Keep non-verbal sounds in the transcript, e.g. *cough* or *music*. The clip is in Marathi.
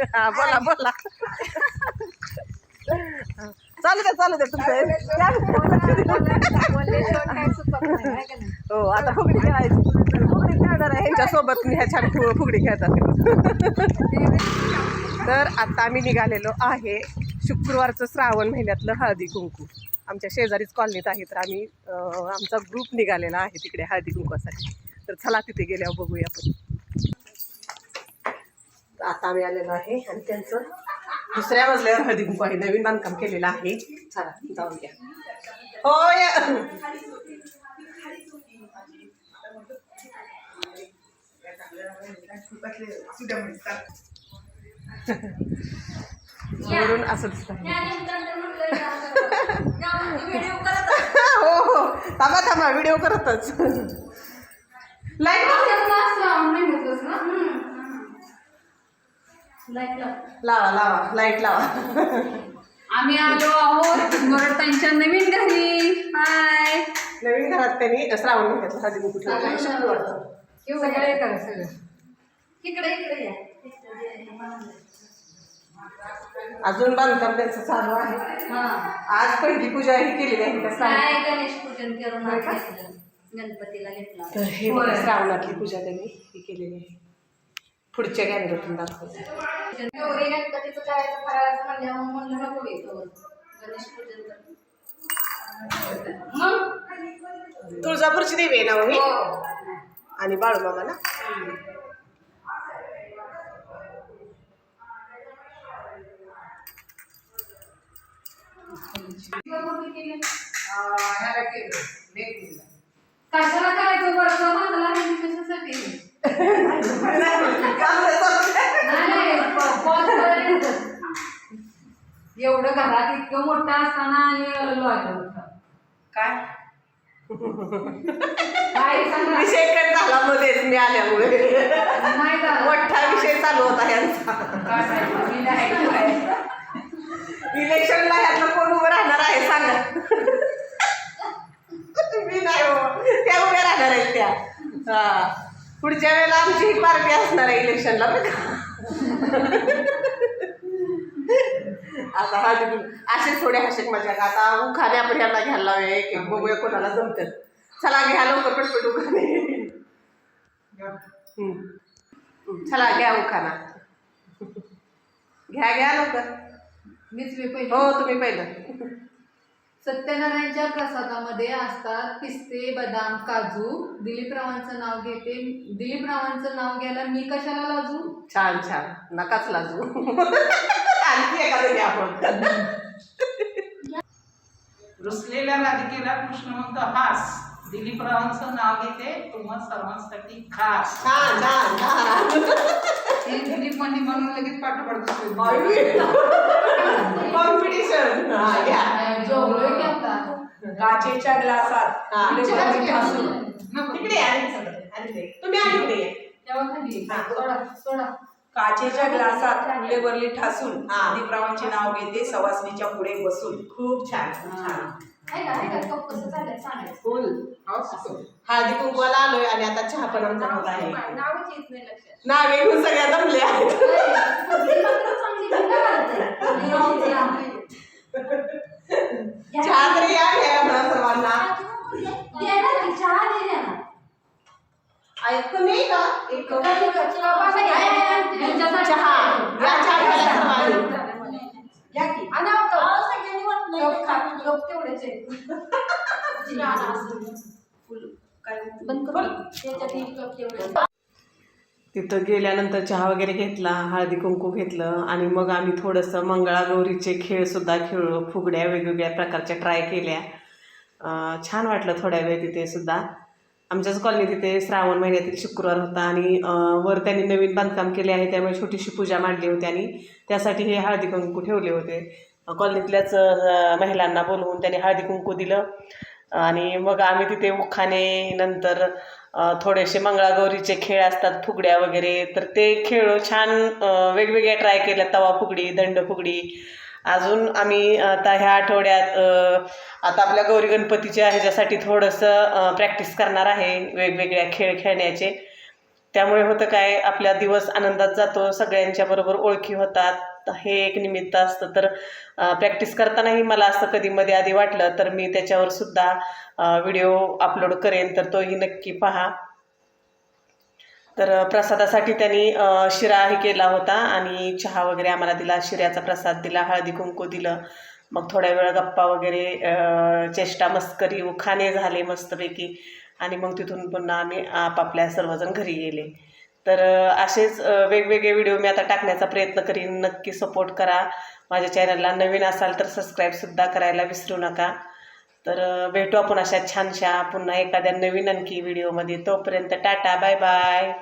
हा बोला बोला. चालू द्या चालू द्या तुमचं. हो आता फुगडी खेळायची. फुगडी खेळणार आहे ह्यांच्यासोबत मी ह्या छान फुगडी खेळतात. तर आता आम्ही निघालेलो आहे शुक्रवारचं श्रावण महिन्यातलं हळदी कुंकू. आमच्या शेजारीच कॉलनीत आहे तर आम्ही आमचा ग्रुप निघालेला आहे तिकडे हळदी कुंकवासाठी. तर चला तिथे गेल्यावर बघूया आपण. आता आम्ही आलेलो आहे. आणि त्यांचं दुसऱ्या मजल्यावर हळदी कुंकू आहे नवीन बांधकाम केलेलं आहे. चला जाऊन घ्या. हो या वरून असं दिसत हो हो. थांबा थांबा. व्हिडिओ करतच. लाइट लावा. लावा लाइट लावा. आम्ही आलो आहोत. मराठांच्या नवीन घरी. हाय नवीन घरात त्यांनी श्रावण महिन्याचं हळदी कुंकू ठेवलं. आहे शुक्रवारचं सगळे करा सगळं? इकडे इकडे या. अजून बांधकाम त्यांचं चालू आहे. हा. आज पहिली पूजा ही केलेली आहे गणेश पूजन करून. गणपतीला घेतला. हे श्रावणातली पूजा त्यांनी ही केलेली आहे. पुढच्या कॅमेऱ्यातून दाखवते. गौरी गणपतीचं करायचं फराळाचं म्हणल्यावर मग? म्हणलं नको येतो गणेश पूजन मग तुळजापूरची देवी आहे ना हो ही? हो. आणि बाळूमामा ना? कशाला करायचं? वर्ष आणि कशासाठी? *laughs* एवढं घरात इतकं मोठं असताना आणि काय? काय सांगा? विषय कट झाला मध्येच मी आल्यामुळे. नाही झालं. मोठा विषय चालू होता यांचा. काय? मी नाही. इलेक्शनला ह्यातलं कोण उभं राहणार आहे सांगा. मी नाही हो. त्या उभ्या राहणार आहेत त्या. हा. पुढच्या वेळेला आमची ही पार्टी असणार आहे इलेक्शनला बरं का? आता हा असे थोडे हशक मजा आता उखाणे आपण यांना घ्यायला लावूया एक एक बघूया कोणाला जमतात चला घ्या लवकर पटपट. हम्म. चला घ्या उखाणा. घ्या घ्या लवकर. मीच मी पहिले. हो तुम्ही पहिलं. सत्यनारायणच्या प्रसादामध्ये असतात पिस्ते बदाम काजू. दिलीपरावांचं नाव घेते. दिलीपरावांचं नाव घ्यायला मी कशाला लाजू? छान छान. नकाच लाजू. आणखी एखादं घ्या आपण. रुसलेल्या राधिकेला कृष्ण म्हणतो हास. दिलीपरावांचं नाव घेते. तुम्हा सर्वांसाठी खास. छान छान छान. हे दिलीपमध्ये म्हणून लगेच पाठोपाठ कॉम्पिटिशन *laughs* घ्या. जेवलोय की आता? काचेच्या ग्लासात. हा. तिकडे आणि. तुम्ही आणि तिकडे या. तेव्हा खाली सोडा सोडा. काचेच्या ग्लासात फुलेवरली ठासून हा. नाव घेते सवासणीच्या पुढे बसून. खूप छान खूप छान. आहे का आहे का कप कसं चालेल सांगायचं फुल हळदी कुंकवाला आलोय आणि आता चहा पण आमचा होत आहे. नावच येत नाही लक्षात. नावे घेऊन सगळ्या दमले आहेत. मात्र चांगली भिंड घालते. फुगडी राहते आपली. चहा तरी या घ्या म्हणा सर्वांना दे ना ती, चहा दे द्या ना. ऐकतं नाही का एक कधी कधी बाबा घ्या, घ्या, घ्या. यांच्यासाठी चहा या चहा घ्यायला सर्वांनी घ्या की. आणि आवतो. लोक खा- लोक तेवढेच आहेत. जी राहणार असेल. बंद करू. त्याच्यात एक कप तेवढेच. तिथं गेल्यानंतर चहा वगैरे घेतला हळदी कुंकू घेतलं आणि मग आम्ही थोडंसं मंगळागौरीचे खेळसुद्धा खेळलो फुगड्या वेगवेगळ्या प्रकारच्या ट्राय केल्या. छान वाटलं थोड्या वेळ तिथे सुद्धा. आमच्याच कॉलनी तिथे श्रावण महिन्यातील शुक्रवार होता आणि वर त्यांनी नवीन बांधकाम केले आहे त्यामुळे छोटीशी पूजा मांडली होती आणि त्यासाठी हे हळदी कुंकू ठेवले होते. कॉलनीतल्याच महिलांना बोलवून त्यांनी हळदी कुंकू दिलं. आणि मग आम्ही तिथे उखाणे नंतर थोडेसे मंगळागौरीचे खेळ असतात फुगड्या वगैरे. तर ते खेळ छान वेगवेगळ्या ट्राय केल्या तवा फुगडी दंड फुगडी. अजून आम्ही आता ह्या आठवड्यात आता आपल्या गौरी गणपतीच्या ह्याच्यासाठी थोडंसं प्रॅक्टिस करणार आहे वेगवेगळ्या खेळ खेळण्याचे. त्यामुळे होतं काय आपला दिवस आनंदात जातो सगळ्यांच्या बरोबर ओळखी होतात. हे एक निमित्त असतं तर प्रॅक्टिस करतानाही मला असं कधी मध्ये आधी वाटलं तर मी त्याच्यावर सुद्धा व्हिडिओ अपलोड करेन तर तोही नक्की पहा. तर प्रसादासाठी त्यांनी शिरा शिराही केला होता आणि चहा वगैरे आम्हाला दिला. शिऱ्याचा प्रसाद दिला हळदी कुंकू दिलं. मग थोड्या वेळ गप्पा वगैरे चेष्टा मस्करी उखाणे झाले मस्तपैकी. आणि मग तिथून पुन्हा आम्ही आपापल्या सर्वजण घरी गेले. तर असेच वेगवेगळे व्हिडिओ मी आता टाकण्याचा प्रयत्न करीन. नक्की सपोर्ट करा. माझ्या चॅनलला नवीन असाल तर सबस्क्राईबसुद्धा करायला विसरू नका. तर भेटू आपण अशा छानशा पुन्हा एखाद्या नवीन आणखी व्हिडिओमध्ये. तोपर्यंत टाटा बाय बाय